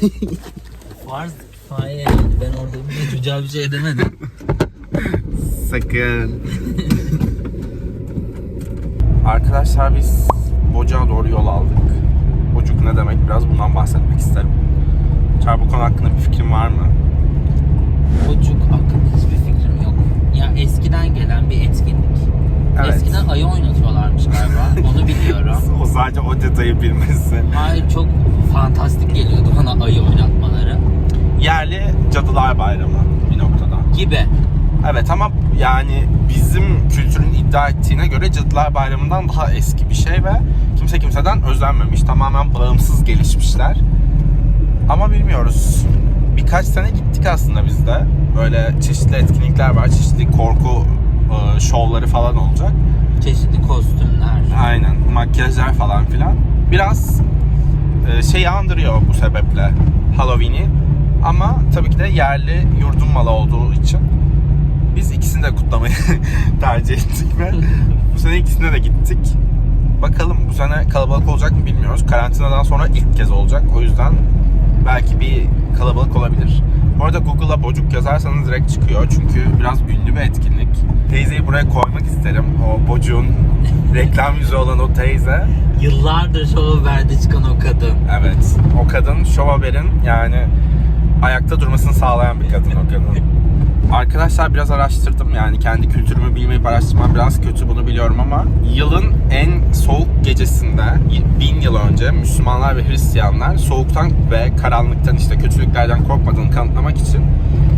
Farz kifaye yani. Ben orada bir de çocuğa bir şey demedim. Sakın. Arkadaşlar biz Boca'a doğru yol aldık. Bocuk ne demek biraz bundan bahsetmek isterim. Çağrı bu konu hakkında bir fikrin var mı? Çocuk hakkında hiçbir fikrim yok. Ya eskiden gelen bir etkinlik. Evet. Eskiden ayı oynatıyorlarmış galiba. Onu biliyorum. O sadece o detayı bilmesi. Hayır çok fantastik geliyordu bana ayı oynatmaları. Yerli Cadılar Bayramı bir noktada. Gibi. Evet ama yani bizim kültürün iddia ettiğine göre Cadılar Bayramı'ndan daha eski bir şey ve kimse kimseden özenmemiş. Tamamen bağımsız gelişmişler. Ama bilmiyoruz. Birkaç sene gittik aslında biz de. Böyle çeşitli etkinlikler var. Çeşitli korku e, şovları falan olacak. Çeşitli kostümler. Aynen. Makyajlar falan filan. Biraz e, şeyi andırıyor bu sebeple Halloween'i. Ama tabii ki de yerli yurdun malı olduğu için biz ikisini de kutlamayı tercih ettik ve bu sene ikisine de gittik. Bakalım bu sene kalabalık olacak mı bilmiyoruz. Karantinadan sonra ilk kez olacak. O yüzden belki bir kalabalık olabilir. Bu arada Google'a bocuk yazarsanız direkt çıkıyor. Çünkü biraz ünlü bir etkinlik. Teyzeyi buraya koymak isterim. O bocuğun reklam yüzü olan o teyze. Yıllardır şov haberde çıkan o kadın. Evet. O kadın Show Haber'in yani ayakta durmasını sağlayan bir kadın o kadın. Arkadaşlar biraz araştırdım yani kendi kültürümü bilmeyip araştırmam biraz kötü bunu biliyorum ama yılın en soğuk gecesinde bin yıl önce Müslümanlar ve Hristiyanlar soğuktan ve karanlıktan işte kötülüklerden korkmadığını kanıtlamak için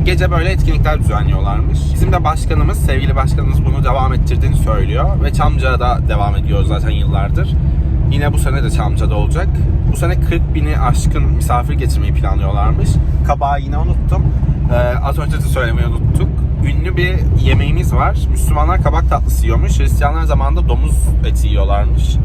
gece böyle etkinlikler düzenliyorlarmış. Bizim de başkanımız, sevgili başkanımız bunu devam ettirdiğini söylüyor ve Çamca'da da devam ediyor zaten yıllardır. Yine bu sene de Çamca'da olacak. Bu sene 40 bini aşkın misafir getirmeyi planlıyorlarmış. Kabağı yine unuttum. Ee, az önce de söylemeyi unuttuk. Ünlü bir yemeğimiz var. Müslümanlar kabak tatlısı yiyormuş. Hristiyanlar zamanında domuz eti yiyorlarmış.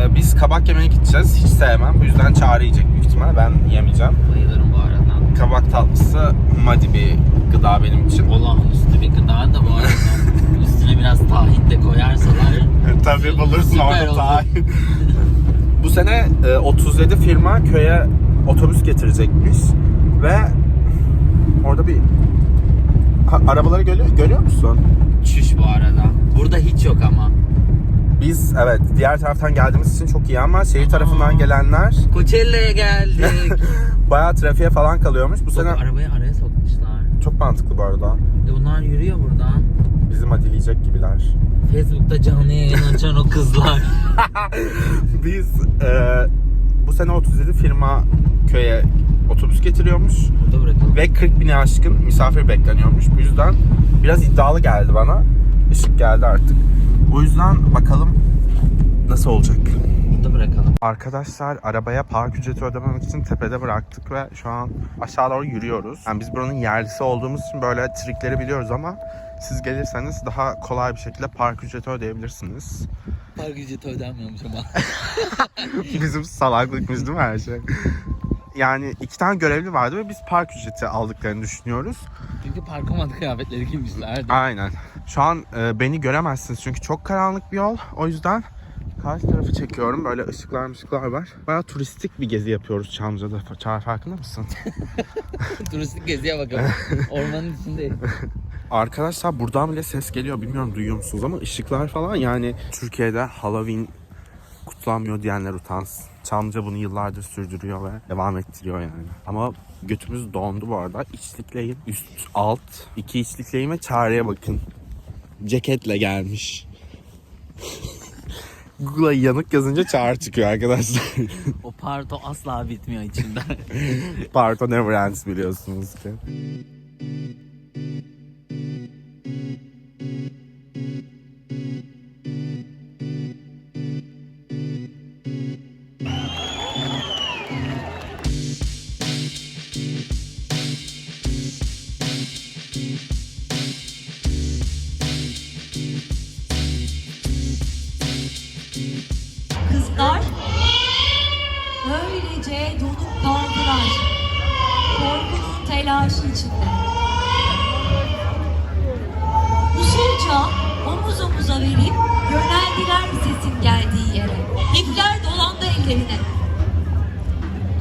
Ee, biz kabak yemeye gideceğiz. Hiç sevmem. Bu yüzden çağrı yiyecek büyük ihtimal. Ben yemeyeceğim. Bayılırım bu arada. Kabak tatlısı madi bir gıda benim için. Olağanüstü bir gıda da bu arada. Üstüne biraz tahin de koyarsalar. Tabii bulursun orada tahin. Bu sene e, 37 firma köye otobüs getirecekmiş ve orada bir Ha, arabaları görüyor, görüyor musun? Çüş bu arada. Burada hiç yok ama. Biz evet diğer taraftan geldiğimiz için çok iyi ama şehir tarafından gelenler Coachella'ya geldik. bayağı trafiğe falan kalıyormuş. Bu sene arabayı araya sokmuşlar. çok mantıklı bu arada. E bunlar yürüyor buradan. Bizi madileyecek gibiler. Facebook'ta canlı yayın açan o kızlar. Biz e, bu sene 37 firma köye otobüs getiriyormuş. Burada bırakalım. ve 40 bini aşkın misafir bekleniyormuş. Bu yüzden biraz iddialı geldi bana. Işık geldi artık. O yüzden bakalım nasıl olacak. Burada bırakalım. Arkadaşlar arabaya park ücreti ödememek için tepede bıraktık ve şu an aşağı doğru yürüyoruz. Yani biz buranın yerlisi olduğumuz için böyle trikleri biliyoruz ama siz gelirseniz daha kolay bir şekilde park ücreti ödeyebilirsiniz. Park ücreti ödenmiyormuş ama. Bizim salaklıkmış değil mi her şey? Yani iki tane görevli vardı ve biz park ücreti aldıklarını düşünüyoruz. Çünkü parkomat kıyafetleri giymişlerdi. Aynen. Şu an e, beni göremezsiniz çünkü çok karanlık bir yol. O yüzden karşı tarafı çekiyorum. Böyle ışıklar ışıklar var. Baya turistik bir gezi yapıyoruz Çamca'da. Çağrı farkında mısın? Turistik geziye bakalım. Ormanın içindeyiz. Arkadaşlar buradan bile ses geliyor. Bilmiyorum duyuyor musunuz ama ışıklar falan yani Türkiye'de Halloween kutlanmıyor diyenler utansın. Çamca bunu yıllardır sürdürüyor ve devam ettiriyor yani. Ama götümüz dondu bu arada. İçlikleyin üst alt iki içlikleyin ve çareye bakın. Ceketle gelmiş. Google'a yanık yazınca çağrı çıkıyor arkadaşlar. O parto asla bitmiyor içinde. Parto never ends biliyorsunuz ki. Sesin geldiği yere. İpler dolandı ellerine.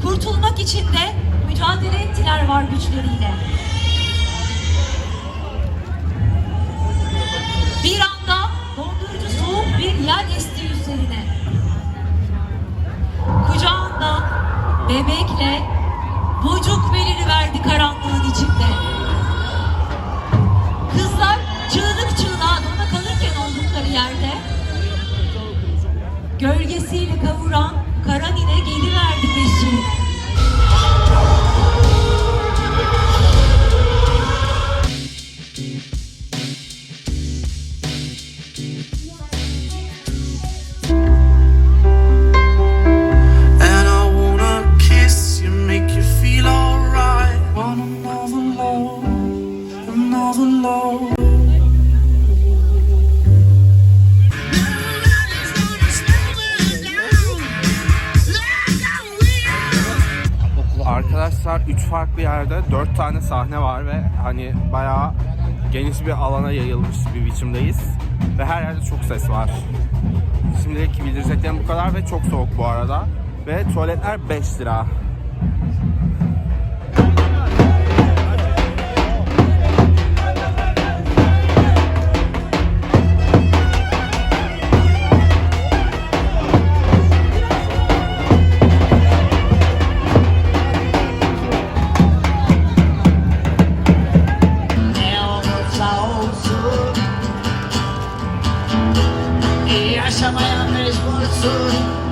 Kurtulmak için de sesler var güçleriyle. Bir anda dondurucu soğuk bir yel esti üzerine. Kucağında bebekle bucuk belini verdi karanlığın içinde. Yerde 4 tane sahne var ve hani bayağı geniş bir alana yayılmış bir biçimdeyiz. Ve her yerde çok ses var. Şimdilik bildireceklerim bu kadar ve çok soğuk bu arada. Ve tuvaletler 5 lira. Yaşamaya mecbursun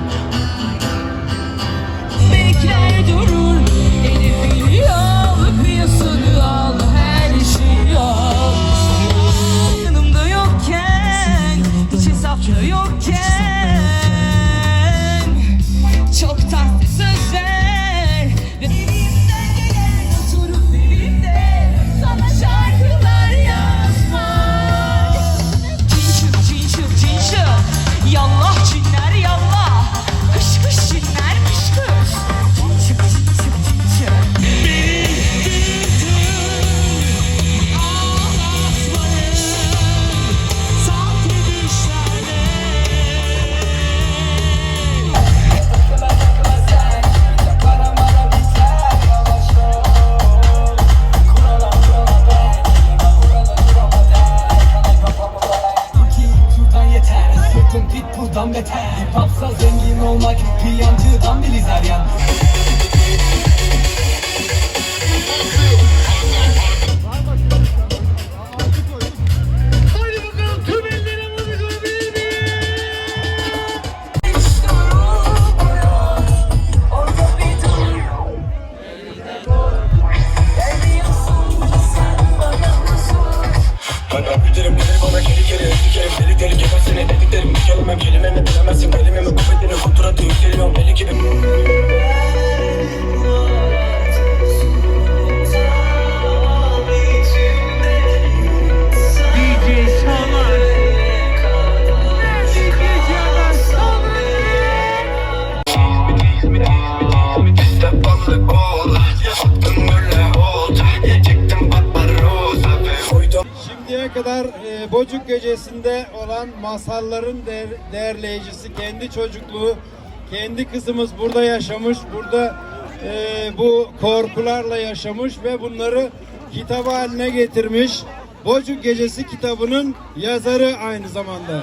Gecesi'nde olan masalların değer, değerleyicisi kendi çocukluğu, kendi kızımız burada yaşamış, burada e, bu korkularla yaşamış ve bunları kitap haline getirmiş. Bocuk Gecesi kitabının yazarı aynı zamanda.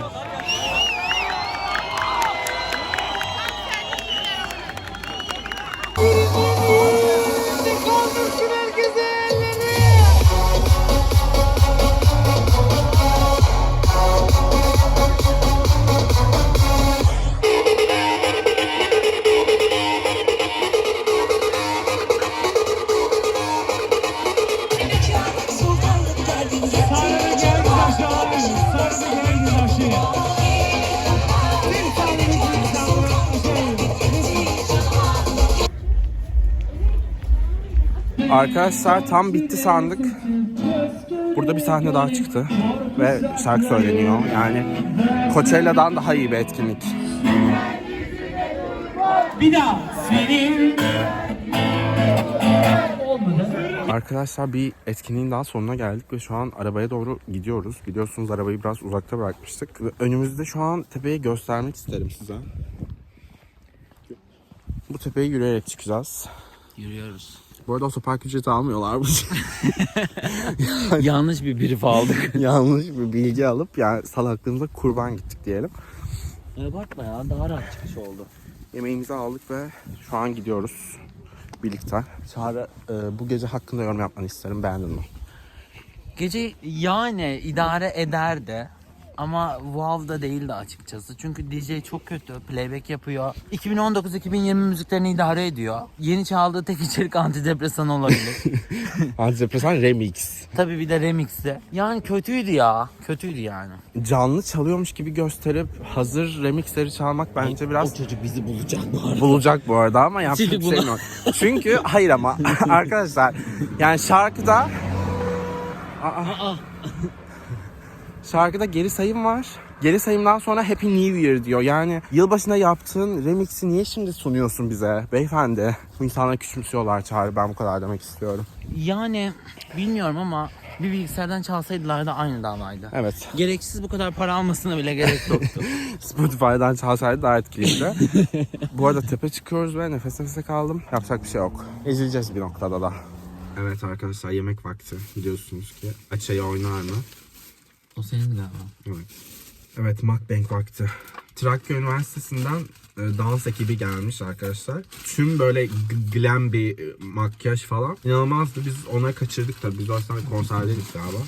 Arkadaşlar tam bitti sandık. Burada bir sahne daha çıktı ve şarkı söyleniyor. Yani Coachella'dan daha iyi bir etkinlik. Bir daha Senin Arkadaşlar bir etkinliğin daha sonuna geldik ve şu an arabaya doğru gidiyoruz. Biliyorsunuz arabayı biraz uzakta bırakmıştık. Ve önümüzde şu an tepeyi göstermek isterim size. Bu tepeye yürüyerek çıkacağız. Yürüyoruz. Bu Bu arada otopark ücreti almıyorlarmış. Yanlış bir brief aldık. Yanlış bir bilgi alıp yani salaklığımıza kurban gittik diyelim. Bakma ya daha rahat çıkış oldu. Yemeğimizi aldık ve şu an gidiyoruz birlikte. Çağrı e, bu gece hakkında yorum yapmanı isterim. Beğendin mi? Gece yani idare ederdi. Ama wow da değildi açıkçası. Çünkü DJ çok kötü. Playback yapıyor. 2019-2020 müziklerini idare ediyor. Yeni çaldığı tek içerik antidepresan olabilir. Antidepresan Remix. Tabii bir de remixti. Yani kötüydü ya. Kötüydü yani. Canlı çalıyormuş gibi gösterip hazır remixleri çalmak bence biraz çocuk bizi bulacak bu arada. bulacak bu arada ama yapacak bir şey yok. Çünkü hayır ama arkadaşlar yani şarkıda Aa. Şarkıda geri sayım var. Geri sayımdan sonra Happy New Year diyor. Yani yılbaşında yaptığın remix'i niye şimdi sunuyorsun bize beyefendi? Bu insanlar küçümsüyorlar Çağrı. Ben bu kadar demek istiyorum. Yani bilmiyorum ama bir bilgisayardan çalsaydılar da aynı davaydı. Evet. Gereksiz bu kadar para almasına bile gerek yoktu. Spotify'dan çalsaydı daha etkiliydi. Bu arada tepe çıkıyoruz ve nefes nefese kaldım. Yapacak bir şey yok. Ezileceğiz bir noktada da. Evet arkadaşlar yemek vakti. Biliyorsunuz ki Açayı oynar mı? O senin galiba. Evet. Evet mukbang vakti. Trakya Üniversitesi'nden e, dans ekibi gelmiş arkadaşlar. Tüm böyle glam bir e, makyaj falan. İnanılmazdı. Biz ona kaçırdık tabii. Biz o yüzden konserdeydik galiba.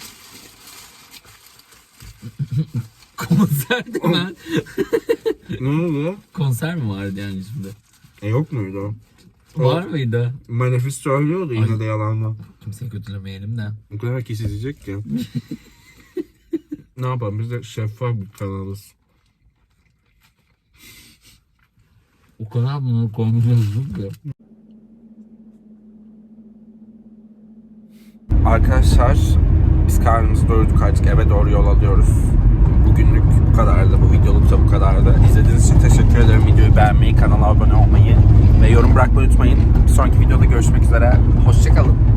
Konserde ben. ne oldu? Konser mi vardı yani şimdi? E yok muydu? Var mıydı? Manifest söylüyordu yine de yalanla. Kimseyi kötülemeyelim de. O kadar kişi izleyecek ki. ne yapalım biz de şeffaf bir kanalız. O kadar bunu konuşuyoruz ki. Arkadaşlar biz karnımızı doyurduk artık eve doğru yol alıyoruz. Bugünlük bu kadardı. Bu videoluk da bu kadardı. İzlediğiniz için teşekkür ederim. Videoyu beğenmeyi, kanala abone olmayı ve yorum bırakmayı unutmayın. Bir sonraki videoda görüşmek üzere. Hoşçakalın.